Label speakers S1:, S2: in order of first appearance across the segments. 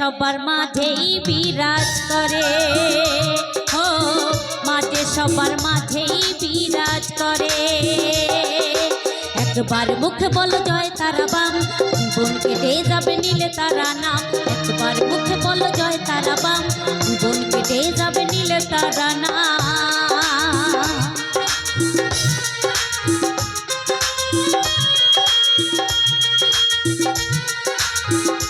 S1: সবার মাঝেই বিরাজ করে। ও, মাঝে সবার মাঝেই বিরাজ করে। একবার মুখে বলো জয় তারা বাম, জীবন কেটে যাবে নীলে তারা নাম। একবার মুখে বলো জয় তারা বাম, জীবন কেটে যাবে নীলে তারা নাম। মন্ত্রতন্ত্র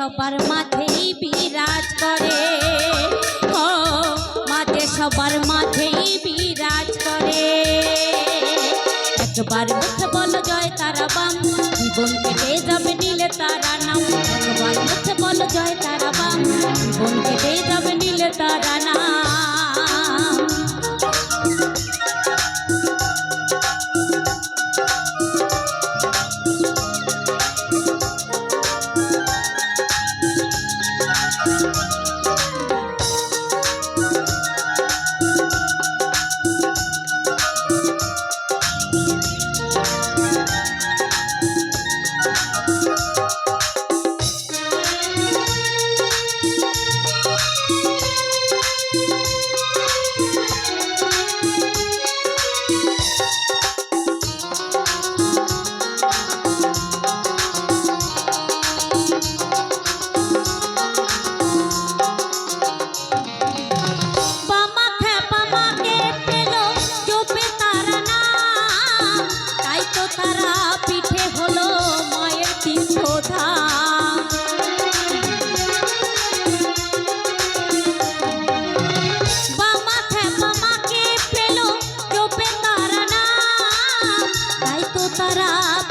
S1: সবার মাঝেই বিরাজ করে। ও, মাঝে সবার মাঝেই বিরাজ করে। একবার মুখে বলো জয় তারা বাম, জীবন কেটে যাবে নিলে তারা নাম। একবার মুখে বলো জয় তারা বাম, জীবন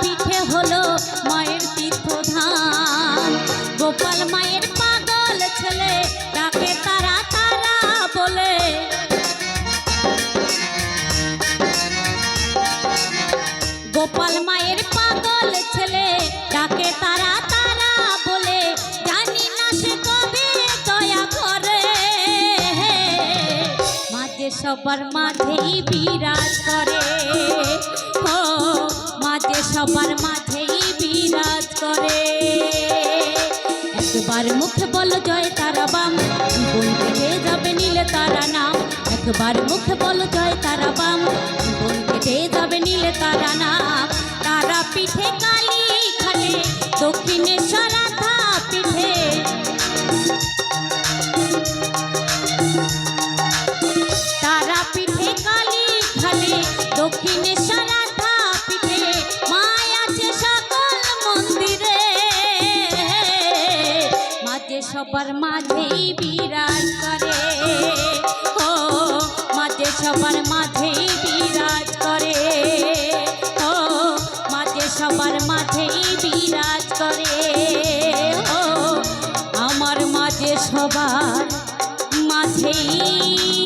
S1: পিঠে হলো মায়ের গোপাল মায়ের ছেলে তারা বলে। গোপাল মায়ের ছেলে তারা বলে। দয়া করে। মাঝে সবার মাঝেই বিরাজ করে। সবার মাঝেই বিরাজ করে। একবার মুখে বলো জয় তারা বাম, জীবন কেটে যাবে নীলে তারা নাম। একবার মুখে বলো জয় তারা বাম, জীবন কেটে যাবে নীলে তারা নাম। তারা পিঠে কালী খালে দক্ষিণেশ্বর সবার মাঝেই বিরাজ করে। ও, মাঝে সবার মাঝেই বিরাজ করে। ও, মাঝে সবার মাঝেই বিরাজ করে। ও, আমার মাঝে সবার মাঝেই